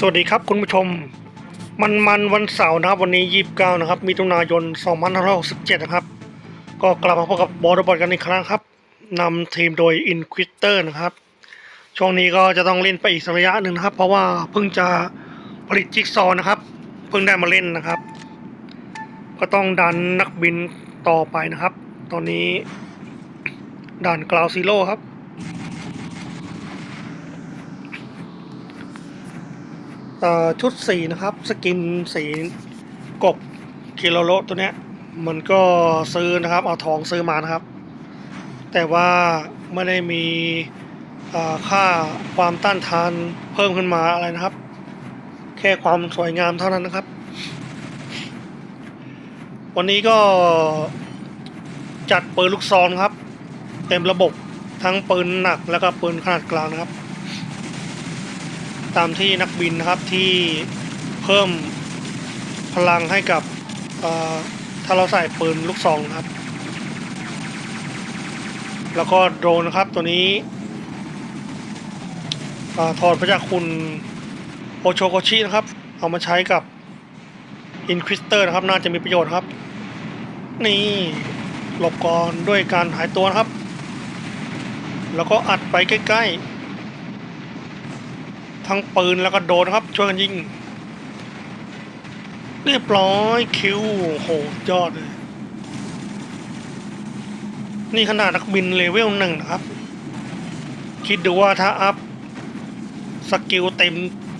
สวัสดีครับคุณผู้ชม มันมันวันเสาร์นะครับวันนี้29นะครับมิถุนายน2567 นะครับ ก็กลับมาพบกับบอลบอลกันอีกครั้งครับนำทีมโดย Inquisitor นะครับ ช่วงนี้ก็จะต้องเล่นไปอีกสระยะหนึ่งนะครับ เพราะว่าเพิ่งจะผลิตจิ๊กซอนะครับ เพิ่งได้มาเล่นนะครับ ก็ต้องดันนักบินต่อไปนะครับ ตอนนี้ด่านกราวซีโร่ครับ เอ่อ ชุดสีนะครับ สกินสีกบคิโลโลตัวเนี้ย มันก็ซื้อนะครับ เอาทองซื้อมานะครับ แต่ว่าไม่ได้มีค่าความต้านทานเพิ่มขึ้นมาอะไรนะครับ แค่ความสวยงามเท่านั้นนะครับ วันนี้ก็จัดปืนลูกซองครับ เต็มระบบทั้งปืนหนักแล้วก็ปืนขนาดกลางนะครับ ตามที่นักบินนะครับที่เพิ่มพลังให้กับถ้าเราใส่ปืนลูกซองครับ แล้วก็โดรนนะครับตัวนี้อถอดมาจากคุณโอโชโกชินะครับ เอามาใช้กับอินควิสเตอร์นะครับ น่าจะมีประโยชน์ครับ นี่หลบก่อนด้วยการหายตัวนะครับ แล้วก็อัดไปใกล้ ๆ ทั้งปืนแล้วก็โดนครับ ช่วยกันยิง เรียบร้อยคิวโหยอดเลย นี่ขนาดนักบินเลเวลหนึ่งนะครับ คิดดูว่าถ้าอัพสกิลเต็ม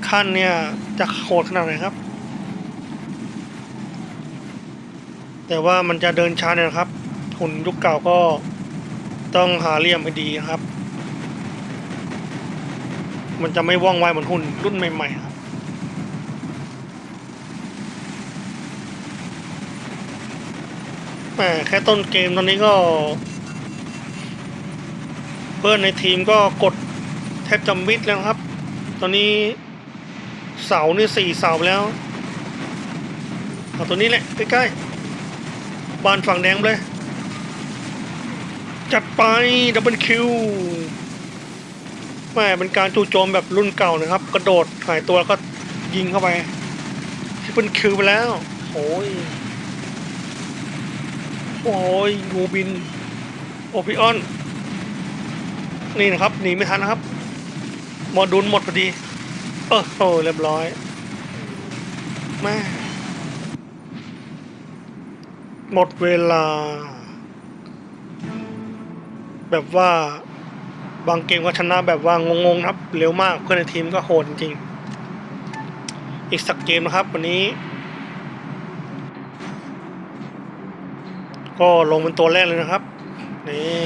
ขั้นเนี่ย จะโหดขนาดไหนครับ แต่ว่ามันจะเดินช้าเนี่ยนะครับหุ่นยุคเก่าก็ต้องหาเหลี่ยมให้ดีนะครับ มันจะไม่ว่องไวเหมือนหุ่นรุ่นใหม่ๆครับแหมแค่ต้นเกมตอนนี้ก็ เพื่อนในทีมก็กดแทบจะมิดแล้วครับ ตอนนี้เสานี่สี่เสาแล้วเอาตัวนี้แหละใกล้ๆบานฝั่งแดงเลย จัดไปดับเบิลคิว แม่เป็นการจู่โจมแบบรุ่นเก่านะครับ กระโดดหายตัวแล้วก็ยิงเข้าไปที่เป็นคิวไปแล้วโอ้ยโอ้ยงูบิน โอพิออน นี่นะครับหนีไม่ทันนะครับหมอดุลหมดพอดี เออโอ้เรียบร้อยแม่หมดเวลา แบบว่า บางเกมก็ชนะแบบว่างงๆนะครับ เร็วมากเพื่อนในทีมก็โหดจริงๆอีกสักเกมนะครับ วันนี้ ก็ลงเป็นตัวแรกเลยนะครับ นี่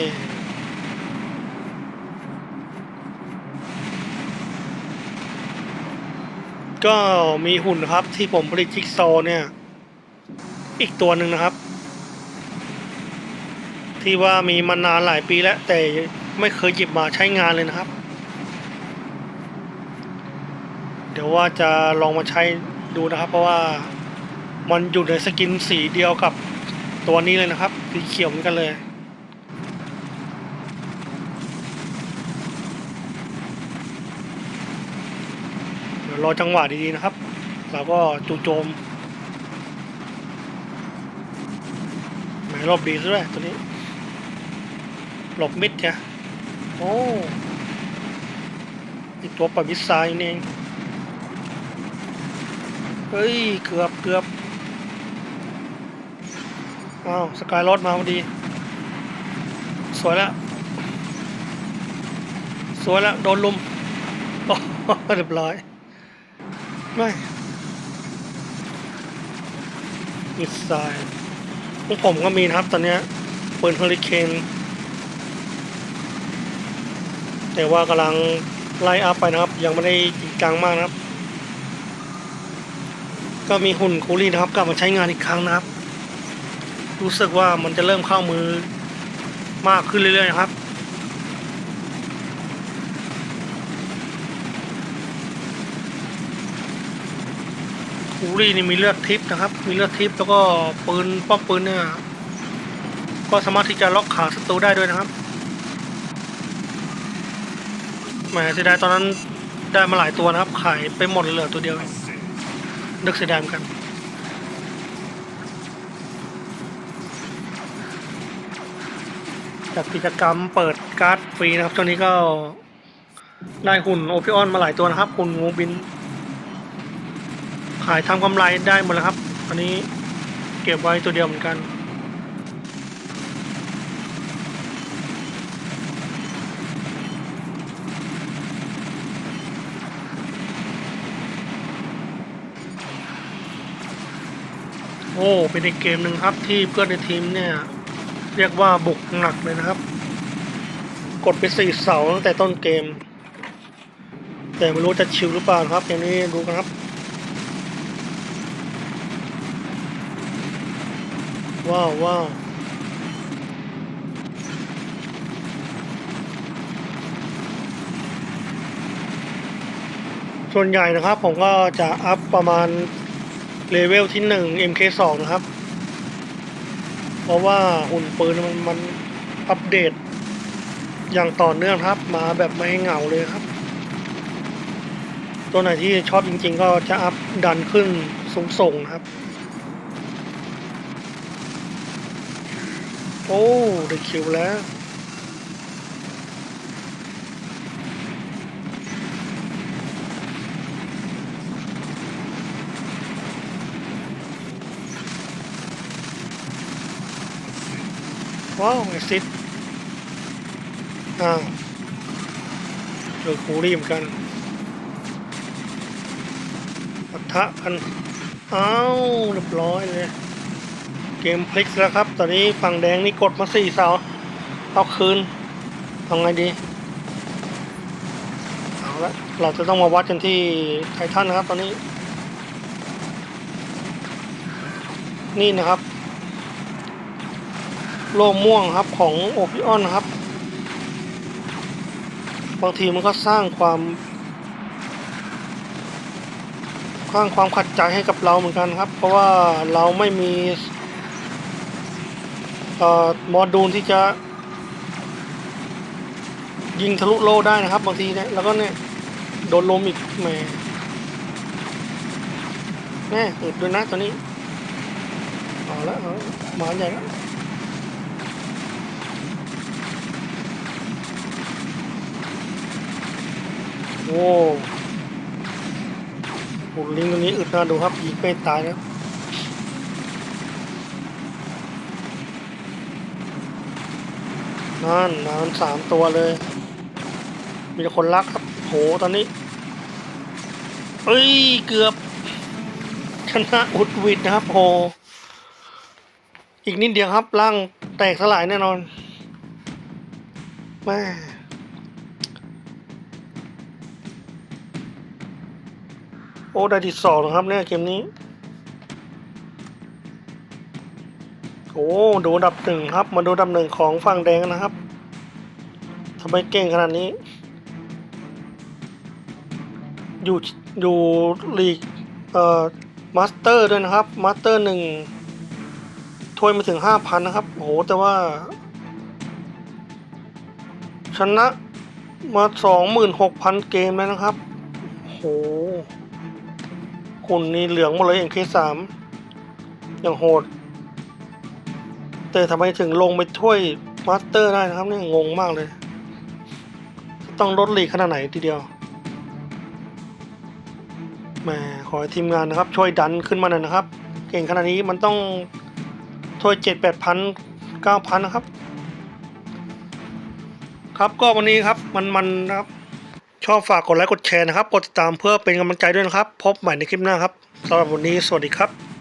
ก็มีหุ่นนะครับที่ผมผลิตจิ๊กซอว์เนี่ย อีกตัวหนึ่งนะครับ ที่ว่ามีมานานหลายปีแล้วแต่ ไม่เคยหยิบมาใช้งานเลยนะครับ เดี๋ยวว่าจะลองมาใช้ดูนะครับ เพราะว่ามันอยู่ในสกินสีเดียวกับตัวนี้เลยนะครับสีเขียวเหมือนกันเลยเดี๋ยวรอจังหวะดีๆนะครับแล้วก็จู่โจมหมรอบดีซะด้วยตัวนี้หลบมิดจ้ะ โอ้อีตัวปอมิสไซล์นี่เองเฮ้ย เกือบเกือบอ้าวสกายรอดมาพอดี สวยแล้วสวยแล้วโดนลุมโอ้เรียบร้อย ไม่มิสไซล์พวกผมก็มีนะครับ ตอนนี้ปืนเฮอริเคน แต่ว่ากำลังไล่อัพไปนะครับ ยังไม่ได้จริงจังมากนะครับ ก็มีหุ่นคูลี่นะครับกลับมาใช้งานอีกครั้งนะครับ รู้สึกว่ามันจะเริ่มเข้ามือมากขึ้นเรื่อยๆนะครับคูลี่นี่มีเลือดทิพนะครับ มีเลือดทิพแล้วก็ปืนป้อมปืนเนี่ยก็สามารถที่จะล็อกขาศัตรูได้ด้วยนะครับ แหมเสียดายตอนนั้นได้มาหลายตัวนะครับ ขายไปหมดเลยเหลือตัวเดียวเองนึกเสียดายกันจากกิจกรรมเปิดการ์ดฟรีนะครับช่วงนี้ก็ได้หุ่นโอพิออนมาหลายตัวนะครับ หุ่นงูบิน ขายทำกำไรได้หมดแล้วครับ อันนี้เก็บไว้ตัวเดียวเหมือนกัน โอ้เป็นอีกเกมหนึ่งครับที่เพื่อนในทีมเนี่ยเรียกว่าบุกหนักเลยนะครับ กดไปสี่เสาตั้งแต่ต้นเกม แต่ไม่รู้จะชิวหรือเปล่านะครับ อย่างนี้ดูกันครับว้าวว้าวส่วนใหญ่นะครับผมก็จะอัพประมาณ เลเวลที่1 MK2 นะครับ เพราะว่าหุ่นปืนมันมันอัปเดต อย่างต่อเนื่องครับ มาแบบไม่เหงาเลยครับ ตัวไหนที่ชอบจริง ๆ ก็จะอัพดันขึ้นสูงส่งๆนะครับ โอ้ ได้คิวแล้ว ว้าวไอซิดอ้าวเจอคูรีมกันปะทะกันอ้าวเรียบร้อยเลยเกมพลิกแล้วครับ ตอนนี้ฝั่งแดงนี่กดมาสี่เสาเอาคืนทำไงดีเอาละเราจะต้องมาวัดกันที่ไททันนะครับ ตอนนี้ นี่นะครับ โล่ม่วงครับของโอพิออนครับ บางทีมันก็สร้างความสร้างความขัดใจให้กับเราเหมือนกันครับ เพราะว่าเราไม่มีอ่อมอดูลที่จะยิงทะลุโล่ได้นะครับ บางทีเนี่ยแล้วก็เนี่ยโดนลมอีกแหมแม่อึดด้วยนะตอนนี้เอาละเอาละมาใหญ่แล้ว โอ้โหลิงตัวนี้อึดนะดูครับยิงไม่ตายนะนั่นนานสามตัวเลย มีคนรักครับโหตอนนี้เอ้ย เกือบ ชนะอุดวิดนะครับโห อีกนิดเดียวครับร่างแตกสลายแน่นอนแม่ โอ้ได้ที่สองนะครับเนี่ยเกมนี้ โอ้ดูดับหนึ่งครับ มาดูดับหนึ่งของฝั่งแดงนะครับทำไมเก่งขนาดนี้ อยู่อยู่ลีกเอ่อมาสเตอร์ด้วยนะครับมาสเตอร์หนึ่งถ้วยมาถึงห้าพันนะครับโอ้โหแต่ว่า ชนะมาสองหมื่นหกพันเกมแล้วนะครับโอ้โหคุณนี่เหลืองหมดเลยอย่างเคสามอย่างโหด แต่ทำไมถึงลงไปถ้วยมาสเตอร์ได้นะครับนี่งงมากเลย ต้องลดลีกขนาดไหนทีเดียวแหมขอให้ทีมงานนะครับ ช่วยดันขึ้นมาหน่อยนะครับ เก่งขนาดนี้มันต้องถ้วยเจ็ดแปดพันเก้าพันนะครับ ครับก็วันนี้ครับมันมันนะครับ ชอบฝากกดไลค์กดแชร์นะครับ กดติดตามเพื่อเป็นกำลังใจด้วยนะครับ พบใหม่ในคลิปหน้าครับสำหรับวันนี้สวัสดีครับ